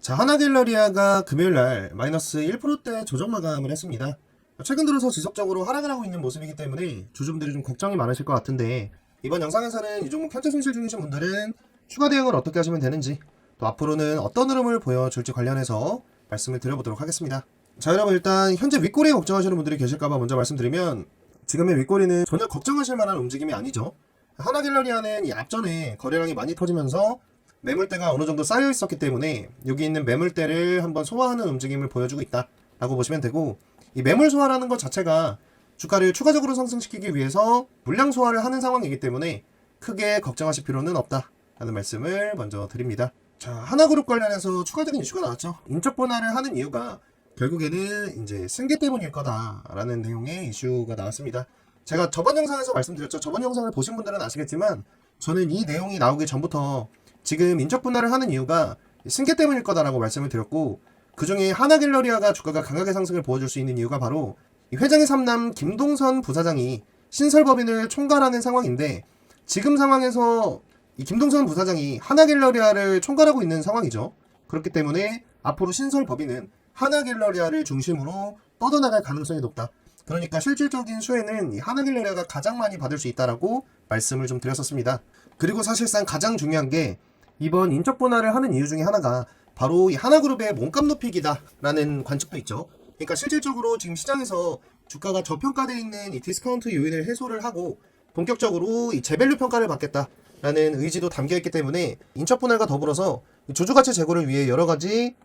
자, 하나갤러리아가 금요일 날 마이너스 1%대 조정 마감을 했습니다. 최근 들어서 지속적으로 하락을 하고 있는 모습이기 때문에 주주분들이 좀 걱정이 많으실 것 같은데 이번 영상에서는 이 종목 현재 손실 중이신 분들은 추가 대응을 어떻게 하시면 되는지 또 앞으로는 어떤 흐름을 보여줄지 관련해서 말씀을 드려보도록 하겠습니다. 자, 여러분 일단 현재 윗꼬리에 걱정하시는 분들이 계실까봐 먼저 말씀드리면 지금의 윗꼬리는 전혀 걱정하실 만한 움직임이 아니죠. 하나갤러리아는 이 앞전에 거래량이 많이 터지면서 매물대가 어느 정도 쌓여 있었기 때문에 여기 있는 매물대를 한번 소화하는 움직임을 보여주고 있다라고 보시면 되고 이 매물 소화라는 것 자체가 주가를 추가적으로 상승시키기 위해서 물량 소화를 하는 상황이기 때문에 크게 걱정하실 필요는 없다라는 말씀을 먼저 드립니다. 자, 하나그룹 관련해서 추가적인 이슈가 나왔죠. 인적 분할을 하는 이유가 결국에는 이제 승계 때문일 거다라는 내용의 이슈가 나왔습니다. 제가 저번 영상에서 말씀드렸죠. 저번 영상을 보신 분들은 아시겠지만 저는 이 내용이 나오기 전부터 지금 인적 분할을 하는 이유가 승계 때문일 거다라고 말씀을 드렸고 그 중에 하나갤러리아가 주가가 강하게 상승을 보여줄 수 있는 이유가 바로 이 회장의 삼남 김동선 부사장이 신설법인을 총괄하는 상황인데 지금 상황에서 이 김동선 부사장이 하나갤러리아를 총괄하고 있는 상황이죠. 그렇기 때문에 앞으로 신설법인은 하나갤러리아를 중심으로 뻗어나갈 가능성이 높다. 그러니까 실질적인 수혜는 이 하나갤러리아가 가장 많이 받을 수 있다라고 말씀을 좀 드렸었습니다. 그리고 사실상 가장 중요한 게 이번 인적 분할을 하는 이유 중에 하나가 바로 이 하나그룹의 몸값 높이기다라는 관측도 있죠. 그러니까 실질적으로 지금 시장에서 주가가 저평가되어 있는 이 디스카운트 요인을 해소를 하고 본격적으로 이 재밸류 평가를 받겠다라는 의지도 담겨 있기 때문에 인적 분할과 더불어서 이 주주 가치 제고를 위해 여러 가지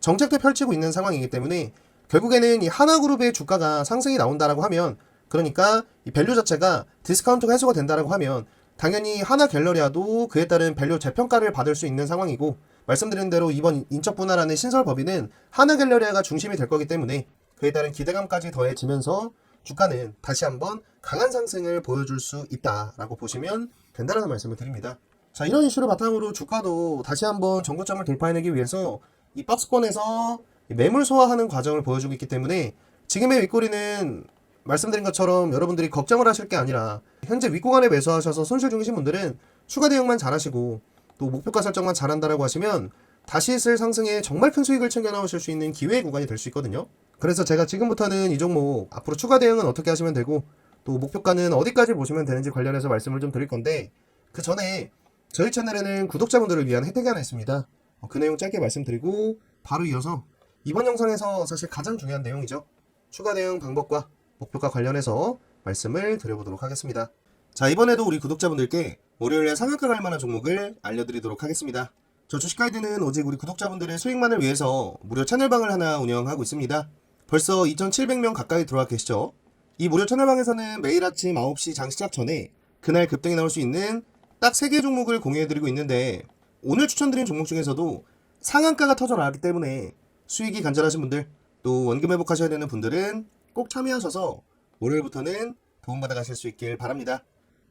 정책도 펼치고 있는 상황이기 때문에 결국에는 이 하나그룹의 주가가 상승이 나온다라고 하면 그러니까 이 밸류 자체가 디스카운트가 해소가 된다라고 하면 당연히 하나 갤러리아도 그에 따른 밸류 재평가를 받을 수 있는 상황이고 말씀드린 대로 이번 인적 분할하는 신설 법인은 하나 갤러리아가 중심이 될 거기 때문에 그에 따른 기대감까지 더해지면서 주가는 다시 한번 강한 상승을 보여줄 수 있다라고 보시면 된다는 말씀을 드립니다. 자 이런 이슈를 바탕으로 주가도 다시 한번 전고점을 돌파해내기 위해서 이 박스권에서 이 매물 소화하는 과정을 보여주고 있기 때문에 지금의 윗꼬리는 말씀드린 것처럼 여러분들이 걱정을 하실 게 아니라 현재 윗구간에 매수하셔서 손실 중이신 분들은 추가 대응만 잘하시고 또 목표가 설정만 잘한다라고 하시면 다시 있을 상승에 정말 큰 수익을 챙겨 나오실 수 있는 기회의 구간이 될 수 있거든요. 그래서 제가 지금부터는 이 종목 앞으로 추가 대응은 어떻게 하시면 되고 또 목표가는 어디까지 보시면 되는지 관련해서 말씀을 좀 드릴 건데 그 전에 저희 채널에는 구독자분들을 위한 혜택이 하나 있습니다. 어, 그 내용 짧게 말씀드리고 바로 이어서 이번 영상에서 사실 가장 중요한 내용이죠. 추가 대응 방법과 목표가 관련해서 말씀을 드려보도록 하겠습니다. 자, 이번에도 우리 구독자분들께 월요일에 상한가 갈 만한 종목을 알려드리도록 하겠습니다. 저 주식 가이드는 오직 우리 구독자분들의 수익만을 위해서 무료 채널방을 하나 운영하고 있습니다. 벌써 2,700명 가까이 들어와 계시죠? 이 무료 채널방에서는 매일 아침 9시 장 시작 전에 그날 급등이 나올 수 있는 딱 3개 종목을 공유해드리고 있는데 오늘 추천드린 종목 중에서도 상한가가 터져 나왔기 때문에 수익이 간절하신 분들 또 원금 회복하셔야 되는 분들은 꼭 참여하셔서 월요일부터는 도움받아 가실 수 있길 바랍니다.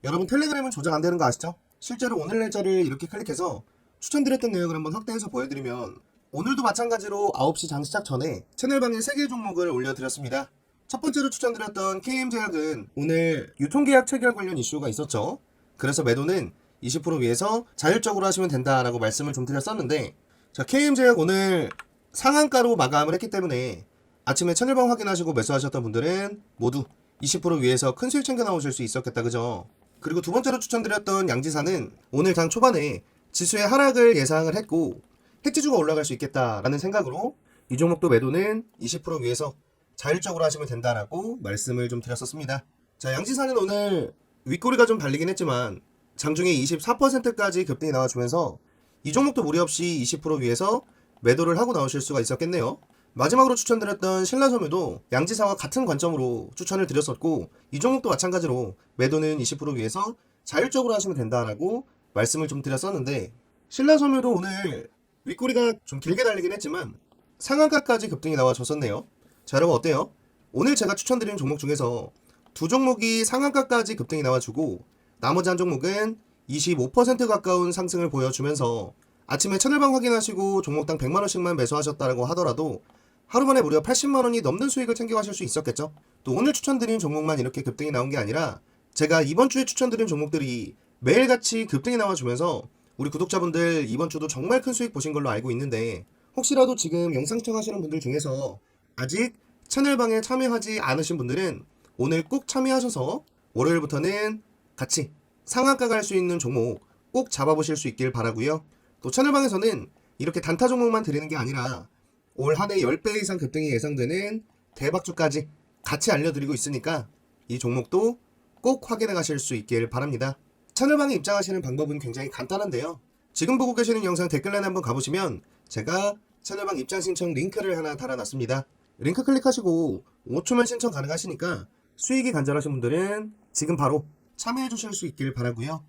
여러분 텔레그램은 조작 안 되는 거 아시죠? 실제로 오늘 날짜를 이렇게 클릭해서 추천드렸던 내용을 한번 확대해서 보여드리면 오늘도 마찬가지로 9시 장 시작 전에 채널방에 3개 종목을 올려드렸습니다. 첫 번째로 추천드렸던 KM제약은 오늘 유통계약 체결 관련 이슈가 있었죠. 그래서 매도는 20% 위에서 자율적으로 하시면 된다라고 말씀을 좀 드렸었는데 자 KM제약 오늘 상한가로 마감을 했기 때문에 아침에 채널방 확인하시고 매수하셨던 분들은 모두 20% 위에서 큰 수익 챙겨 나오실 수 있었겠다 그죠? 그리고 두 번째로 추천드렸던 양지사는 오늘 장 초반에 지수의 하락을 예상을 했고 핵지주가 올라갈 수 있겠다라는 생각으로 이 종목도 매도는 20% 위에서 자율적으로 하시면 된다라고 말씀을 좀 드렸었습니다. 자, 양지사는 오늘 윗꼬리가 좀 달리긴 했지만 장중에 24%까지 급등이 나와주면서 이 종목도 무리 없이 20% 위에서 매도를 하고 나오실 수가 있었겠네요. 마지막으로 추천드렸던 신라섬유도 양지사와 같은 관점으로 추천을 드렸었고 이 종목도 마찬가지로 매도는 20% 위에서 자율적으로 하시면 된다라고 말씀을 좀 드렸었는데 신라섬유도 오늘 윗꼬리가 좀 길게 달리긴 했지만 상한가까지 급등이 나와줬었네요. 자 여러분 어때요? 오늘 제가 추천드린 종목 중에서 두 종목이 상한가까지 급등이 나와주고 나머지 한 종목은 25% 가까운 상승을 보여주면서 아침에 채널방 확인하시고 종목당 100만원씩만 매수하셨다고 하더라도 하루 만에 무려 80만원이 넘는 수익을 챙겨가실 수 있었겠죠? 또 오늘 추천드린 종목만 이렇게 급등이 나온 게 아니라 제가 이번 주에 추천드린 종목들이 매일같이 급등이 나와주면서 우리 구독자분들 이번 주도 정말 큰 수익 보신 걸로 알고 있는데 혹시라도 지금 영상 시청하시는 분들 중에서 아직 채널방에 참여하지 않으신 분들은 오늘 꼭 참여하셔서 월요일부터는 같이 상한가 갈 수 있는 종목 꼭 잡아보실 수 있길 바라고요. 또 채널방에서는 이렇게 단타 종목만 드리는 게 아니라 올 한 해 10배 이상 급등이 예상되는 대박주까지 같이 알려드리고 있으니까 이 종목도 꼭 확인해 가실 수 있길 바랍니다. 채널방에 입장하시는 방법은 굉장히 간단한데요. 지금 보고 계시는 영상 댓글란에 한번 가보시면 제가 채널방 입장 신청 링크를 하나 달아놨습니다. 링크 클릭하시고 5초면 신청 가능하시니까 수익이 간절하신 분들은 지금 바로 참여해 주실 수 있길 바라고요.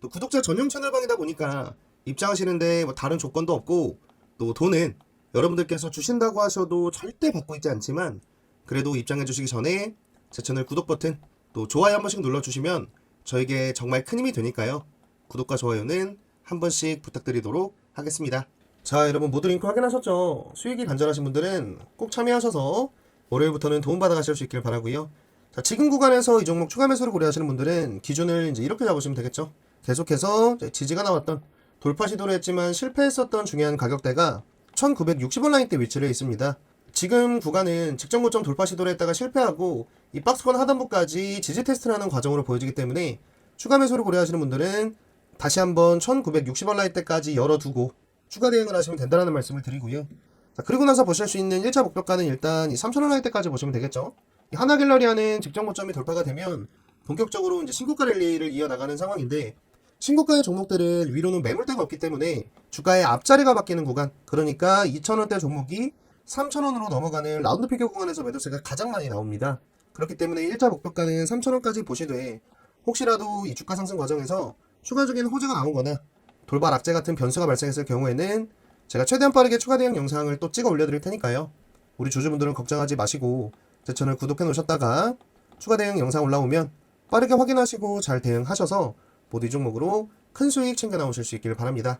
또 구독자 전용 채널방이다 보니까 입장하시는데 뭐 다른 조건도 없고 또 돈은 여러분들께서 주신다고 하셔도 절대 받고 있지 않지만 그래도 입장해 주시기 전에 제 채널 구독 버튼 또 좋아요 한 번씩 눌러주시면 저에게 정말 큰 힘이 되니까요. 구독과 좋아요는 한 번씩 부탁드리도록 하겠습니다. 자, 여러분 모두 링크 확인하셨죠? 수익이 간절하신 분들은 꼭 참여하셔서 월요일부터는 도움받아 가실 수 있길 바라고요. 자, 지금 구간에서 이 종목 추가 매수를 고려하시는 분들은 기준을 이제 이렇게 잡으시면 되겠죠. 계속해서 지지가 나왔던 돌파 시도를 했지만 실패했었던 중요한 가격대가 1960원 라인 대 위치를 있습니다. 지금 구간은 직전 고점 돌파 시도를 했다가 실패하고 이 박스권 하단부까지 지지 테스트를 하는 과정으로 보여지기 때문에 추가 매수를 고려하시는 분들은 다시 한번 1960원 라인 때까지 열어두고 추가 대응을 하시면 된다는 말씀을 드리고요. 자, 그리고 나서 보실 수 있는 1차 목표가는 일단 이 3,000원 라인 때까지 보시면 되겠죠. 이 하나 갤러리아는 직전 고점이 돌파가 되면 본격적으로 이제 신고가 랠리를 이어나가는 상황인데 신고가의 종목들은 위로는 매물대가 없기 때문에 주가의 앞자리가 바뀌는 구간 그러니까 2,000원대 종목이 3,000원으로 넘어가는 라운드 피겨 구간에서 매도세가 가장 많이 나옵니다. 그렇기 때문에 1차 목표가는 3,000원까지 보시되 혹시라도 이 주가 상승 과정에서 추가적인 호재가 나오거나 돌발 악재 같은 변수가 발생했을 경우에는 제가 최대한 빠르게 추가 대응 영상을 또 찍어 올려드릴 테니까요. 우리 주주분들은 걱정하지 마시고 제 채널 구독해 놓으셨다가 추가 대응 영상 올라오면 빠르게 확인하시고 잘 대응하셔서 모두 이 종목으로 큰 수익 챙겨 나오실 수 있길 바랍니다.